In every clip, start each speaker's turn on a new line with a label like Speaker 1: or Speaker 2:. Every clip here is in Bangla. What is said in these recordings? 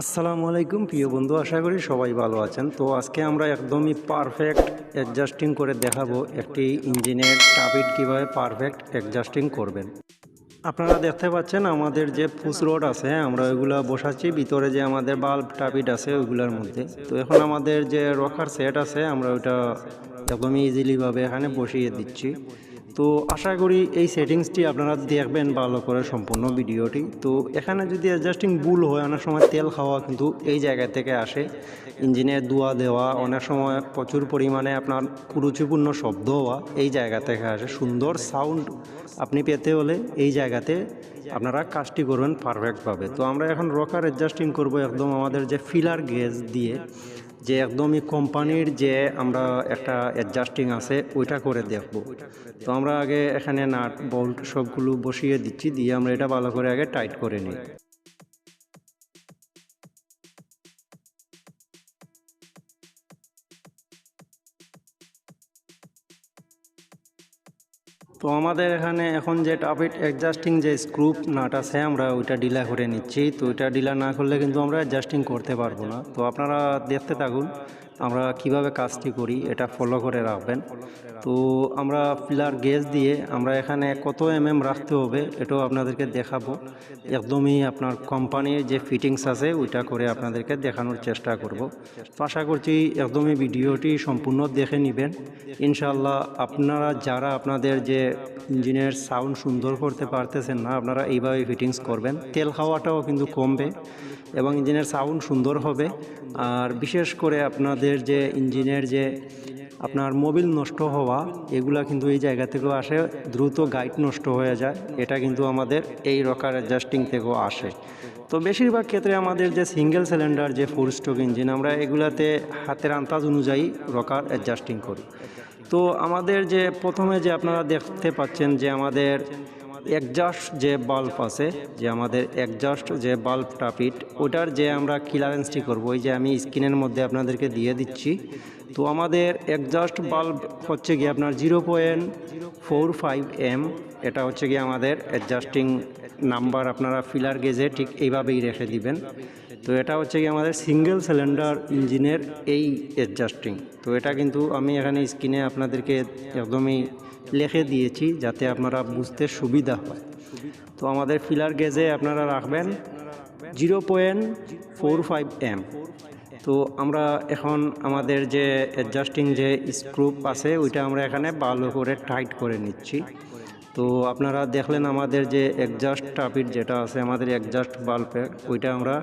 Speaker 1: আসসালামু আলাইকুম, প্রিয় বন্ধু, আশা করি সবাই ভালো আছেন। তো আজকে আমরা একদমই পারফেক্ট অ্যাডজাস্টিং করে দেখাবো একটি ইঞ্জিনের টাবিট কীভাবে পারফেক্ট অ্যাডজাস্টিং করবেন। আপনারা দেখতে পাচ্ছেন আমাদের যে ফুস রড আছে, আমরা ওইগুলা বসাচ্ছি, ভিতরে যে আমাদের বাল্ব টাবিট আছে, ওইগুলোর মধ্যে। তো এখন আমাদের যে রকার সেট আছে, আমরা ওইটা একদমই ইজিলিভাবে এখানে বসিয়ে দিচ্ছি। তো আশা করি এই সেটিংসটি আপনারা দেখবেন ভালো করে সম্পূর্ণ ভিডিওটি। তো এখানে যদি অ্যাডজাস্টিং ভুল হয়, অনেক সময় তেল খাওয়া কিন্তু এই জায়গা থেকে আসে। ইঞ্জিনের দোয়া দেওয়া, অনেক সময় প্রচুর পরিমাণে আপনার কুরুচিপূর্ণ শব্দ হওয়া এই জায়গা থেকে আসে। সুন্দর সাউন্ড আপনি পেতে হলে এই জায়গাতে আপনারা কাজটি করবেন পারফেক্টভাবে তো আমরা এখন রকার অ্যাডজাস্টিং করব একদম আমাদের যে ফিলার গেজ দিয়ে, যে একদমই কোম্পানির যে আমরা একটা অ্যাডজাস্টিং আছে, ওইটা করে দেখব। তো আমরা আগে এখানে নাট বল্ট সবগুলো বসিয়ে দিচ্ছি, দিয়ে আমরা এটা ভালো করে আগে টাইট করে নিই। তো আমাদের এখানে এখন যে টাপিট অ্যাডজাস্টিং যে স্ক্রুপ নাট আছে, আমরা ওইটা ডিলা করে নিচ্ছি। তো ওইটা ডিলা না করলে কিন্তু আমরা অ্যাডজাস্টিং করতে পারব না। তো আপনারা দেখতে থাকুন। আমরা কীভাবে কাজটি করি এটা ফলো করে রাখবেন। তো আমরা পিলার গেজ দিয়ে আমরা এখানে কত এম এম রাখতে হবে এটাও আপনাদেরকে দেখাবো। একদমই আপনার কোম্পানির যে ফিটিংস আছে ওইটা করে আপনাদেরকে দেখানোর চেষ্টা করব। তো আশা করছি একদমই ভিডিওটি সম্পূর্ণ দেখে নেবেন। ইনশাল্লাহ আপনারা যারা আপনাদের যে ইঞ্জিনের সাউন্ড সুন্দর করতে পারতেছেন না, আপনারা এইভাবে ফিটিংস করবেন। তেল খাওয়াটাও কিন্তু কমবে। এবং ইঞ্জিনের সাউন্ড সুন্দর হবে। আর বিশেষ করে আপনাদের যে ইঞ্জিনের যে আপনার মোবিল নষ্ট হওয়া, এগুলা কিন্তু এই জায়গা থেকেও আসে, দ্রুত গাইড নষ্ট হয়ে যায়। এটা কিন্তু আমাদের এই রকার অ্যাডজাস্টিং থেকেও আসে। তো বেশিরভাগ ক্ষেত্রে আমাদের যে সিঙ্গেল সিলিন্ডার যে ফোর স্ট্রোক ইঞ্জিন আমরা এগুলাতে হাতের আন্তাজ অনুযায়ী রকার অ্যাডজাস্টিং করি। তো আমাদের যে প্রথমে যে আপনারা দেখতে পাচ্ছেন যে আমাদের একজাস্ট যে বাল্ব আছে, যে আমাদের একজাস্ট যে বাল্ব টাপিট ওটার যে আমরা ক্লিয়ারেন্সটি করব, ওই যে আমি স্ক্রিনের মধ্যে আপনাদেরকে দিয়ে দিচ্ছি। তো আমাদের একজাস্ট বাল্ব হচ্ছে গিয়ে আপনার zero point four five M, এটা হচ্ছে গিয়ে আমাদের অ্যাডজাস্টিং নাম্বার আপনারা ফিলার গেজে ঠিক এইভাবেই রেখে দিবেন। তো এটা হচ্ছে কি আমাদের সিঙ্গেল সিলিন্ডার ইঞ্জিনের এই অ্যাডজাস্টিং তো এটা কিন্তু আমি এখানে স্ক্রিনে আপনাদেরকে একদমই লিখে দিয়েছি যাতে আপনারা বুঝতে সুবিধা হয়। তো আমাদের ফিলার গেজে আপনারা রাখবেন zero point four five M তো আমরা এখন আমাদের যে অ্যাডজাস্টিং যে স্ক্রুপ আছে, ওইটা আমরা এখানে ভালো করে টাইট করে নিচ্ছি। তো আপনারা দেখলেন আমাদের যে একজাস্ট টাপিট যেটা আছে, আমাদের একজাস্ট বাল্বের ওইটা আমরা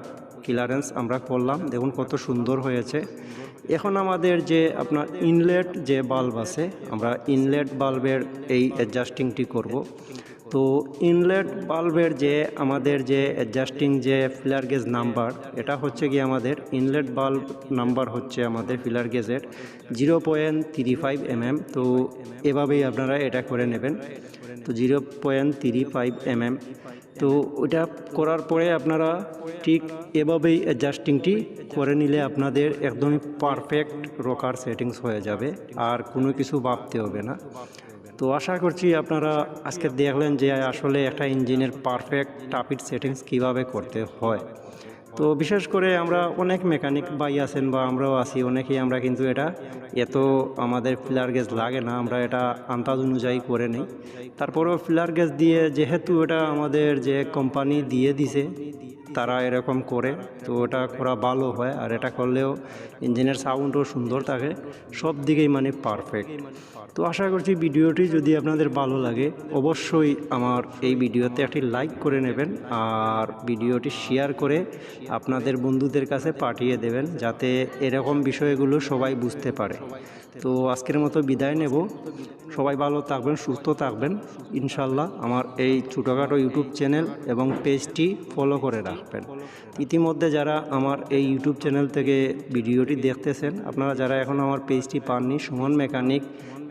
Speaker 1: ক্লিয়ারেন্স আমরা করলাম। দেখুন কত সুন্দর হয়েছে। এখন আমাদের যে আপনার ইনলেট যে বাল্ব আছে, আমরা ইনলেট বাল্বের এই অ্যাডজাস্টিংটি করব। তো ইনলেট বাল্বের যে আমাদের যে অ্যাডজাস্টিং যে ফিলার গেজ নাম্বার এটা হচ্ছে কি আমাদের ইনলেট বাল্ব নাম্বার হচ্ছে আমাদের ফিলার গেজের zero point three five MM তো এভাবেই আপনারা এটা করে নেবেন। তো zero point three five MM. তো ওইটা করার পরে আপনারা ঠিক এভাবেই অ্যাডজাস্টিংটি করে নিলে আপনাদের একদমই পারফেক্ট রকার সেটিংস হয়ে যাবে, আর কোনো কিছু ভাবতে হবে না। তো আশা করছি আপনারা আজকে দেখলেন যে আসলে একটা ইঞ্জিনের পারফেক্ট টাপিট সেটিংস কীভাবে করতে হয়। তো বিশেষ করে আমরা অনেক মেকানিক বাই আছেন বা আমরাও আছি, অনেকেই আমরা কিন্তু এটা এত আমাদের ফিলার গেজ লাগে না, আমরা এটা আন্দাজ অনুযায়ী করে নিই। তারপরেও ফিলার গেজ দিয়ে যেহেতু এটা আমাদের যে কোম্পানি দিয়ে দিছে, তারা এরকম করে, তো ওটা করা ভালো হয় আর এটা করলেও ইঞ্জিনের সাউন্ডও সুন্দর থাকে, সব দিকেই মানে পারফেক্ট তো আশা করছি ভিডিওটি যদি আপনাদের ভালো লাগে, অবশ্যই আমার এই ভিডিওতে একটি লাইক করে নেবেন আর ভিডিওটি শেয়ার করে আপনাদের বন্ধুদের কাছে পাঠিয়ে দেবেন যাতে এরকম বিষয়গুলো সবাই বুঝতে পারে। তো আজকের মতো বিদায় নেব। সবাই ভালো থাকবেন, সুস্থ থাকবেন। ইনশাল্লাহ আমার এই ছোটোখাটো ইউটিউব চ্যানেল এবং পেজটি ফলো করে রাখবেন। ইতিমধ্যে যারা আমার এই ইউটিউব চ্যানেল থেকে ভিডিওটি দেখতেছেন, আপনারা যারা এখন আমার পেজটি পাননি, সুমন মেকানিক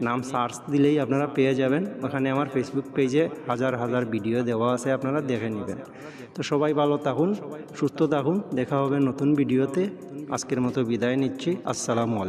Speaker 1: নাম সার্চ দিলেই আপনারা পেয়ে যাবেন। ওখানে আমার ফেসবুক পেজে হাজার হাজার ভিডিও দেওয়া আছে, আপনারা দেখে নেবেন। তো সবাই ভালো থাকুন, সুস্থ থাকুন, দেখা হবে নতুন ভিডিওতে আজকের মতো বিদায় নিচ্ছি, আসসালামু আলাইকুম।